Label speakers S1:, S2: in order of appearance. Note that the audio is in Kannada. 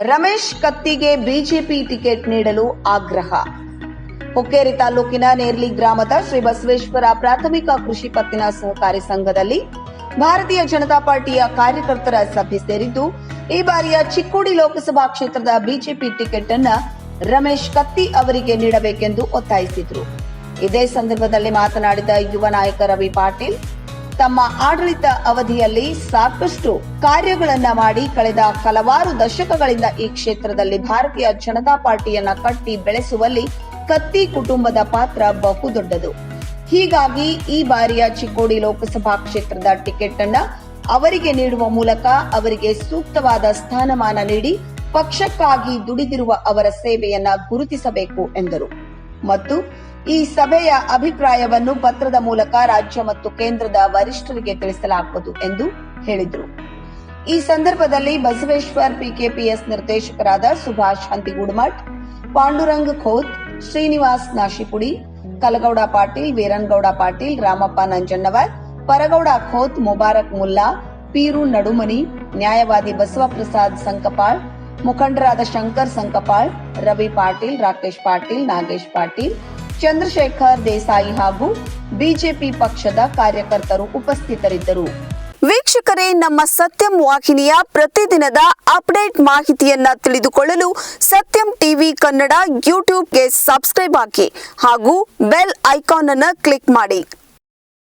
S1: ರಮೇಶ್ ಕತ್ತಿಗೆ ಬಿಜೆಪಿ ಟಿಕೆಟ್ ನೀಡಲು ಆಗ್ರಹ. ಹುಕ್ಕೇರಿ ತಾಲೂಕಿನ ನೇರ್ಲಿ ಗ್ರಾಮದ ಶ್ರೀ ಬಸವೇಶ್ವರ ಪ್ರಾಥಮಿಕ ಕೃಷಿ ಪತ್ತಿನ ಸಹಕಾರಿ ಸಂಘದಲ್ಲಿ ಭಾರತೀಯ ಜನತಾ ಪಾರ್ಟಿಯ ಕಾರ್ಯಕರ್ತರ ಸಭೆ ಸೇರಿದ್ದು, ಈ ಬಾರಿಯ ಚಿಕ್ಕೋಡಿ ಲೋಕಸಭಾ ಕ್ಷೇತ್ರದ ಬಿಜೆಪಿ ಟಿಕೆಟ್ ಅನ್ನ ರಮೇಶ್ ಕತ್ತಿ ಅವರಿಗೆ ನೀಡಬೇಕೆಂದು ಒತ್ತಾಯಿಸಿದರು. ಇದೇ ಸಂದರ್ಭದಲ್ಲಿ ಮಾತನಾಡಿದ ಯುವ ನಾಯಕ ರವಿ ಪಾಟೀಲ್ ತಮ್ಮ ಆಡಳಿತ ಅವಧಿಯಲ್ಲಿ ಸಾಕಷ್ಟು ಕಾರ್ಯಗಳನ್ನು ಮಾಡಿ ಕಳೆದ ಹಲವಾರು ದಶಕಗಳಿಂದ ಈ ಕ್ಷೇತ್ರದಲ್ಲಿ ಭಾರತೀಯ ಜನತಾ ಪಾರ್ಟಿಯನ್ನ ಕಟ್ಟಿ ಬೆಳೆಸುವಲ್ಲಿ ಕತ್ತಿ ಕುಟುಂಬದ ಪಾತ್ರ ಬಹುದೊಡ್ಡದು. ಹೀಗಾಗಿ ಈ ಬಾರಿಯ ಚಿಕ್ಕೋಡಿ ಲೋಕಸಭಾ ಕ್ಷೇತ್ರದ ಟಿಕೆಟ್ ಅನ್ನ ಅವರಿಗೆ ನೀಡುವ ಮೂಲಕ ಅವರಿಗೆ ಸೂಕ್ತವಾದ ಸ್ಥಾನಮಾನ ನೀಡಿ ಪಕ್ಷಕ್ಕಾಗಿ ದುಡಿದಿರುವ ಅವರ ಸೇವೆಯನ್ನ ಗುರುತಿಸಬೇಕು ಎಂದರು. ಮತ್ತು ಈ ಸಭೆಯ ಅಭಿಪ್ರಾಯವನ್ನು ಪತ್ರದ ಮೂಲಕ ರಾಜ್ಯ ಮತ್ತು ಕೇಂದ್ರದ ವರಿಷ್ಠರಿಗೆ ತಿಳಿಸಲಾಗುವುದು ಎಂದು ಹೇಳಿದರು. ಈ ಸಂದರ್ಭದಲ್ಲಿ ಬಸವೇಶ್ವರ್ ಪಿಕೆಪಿಎಸ್ ನಿರ್ದೇಶಕರಾದ ಸುಭಾಷ್ ಹಂತಿಗುಡ್ಮಠ್ ಪಾಂಡುರಂಗ್ ಖೋತ್ ಶ್ರೀನಿವಾಸ್ ನಾಶಿಪುಡಿ, ಕಲಗೌಡ ಪಾಟೀಲ್, ವೀರನ್ಗೌಡ ಪಾಟೀಲ್, ರಾಮಪ್ಪ ನಂಜಣ್ಣವರ್, ಪರಗೌಡ ಖೋತ್ ಮುಬಾರಕ್ ಮುಲ್ಲಾ, ಪೀರು ನಡುಮನಿ, ನ್ಯಾಯವಾದಿ ಬಸವಪ್ರಸಾದ್ ಸಂಕಪಾಳ್, ಮುಖಂಡರಾದ ಶಂಕರ್ ಸಂಕಪಾಳ್, ರವಿ ಪಾಟೀಲ್, ರಾಕೇಶ್ ಪಾಟೀಲ್, ನಾಗೇಶ್ ಪಾಟೀಲ್ ಚಂದ್ರಶೇಖರ್ ದೇಸಾಯಿ ಹಾಗೂ ಬಿಜೆಪಿ ಪಕ್ಷದ ಕಾರ್ಯಕರ್ತರು ಉಪಸ್ಥಿತರಿದ್ದರು.
S2: ವೀಕ್ಷಕರೇ, ನಮ್ಮ ಸತ್ಯಂ ವಾಹಿನಿಯ ಪ್ರತಿದಿನದ ಅಪ್ಡೇಟ್ ಮಾಹಿತಿಯನ್ನ ತಿಳಿದುಕೊಳ್ಳಲು ಸತ್ಯಂ ಟಿವಿ ಕನ್ನಡ ಯೂಟ್ಯೂಬ್ಗೆ ಸಬ್ಸ್ಕ್ರೈಬ್ ಹಾಕಿ ಹಾಗೂ ಬೆಲ್ ಐಕಾನ್ ಅನ್ನು ಕ್ಲಿಕ್ ಮಾಡಿ.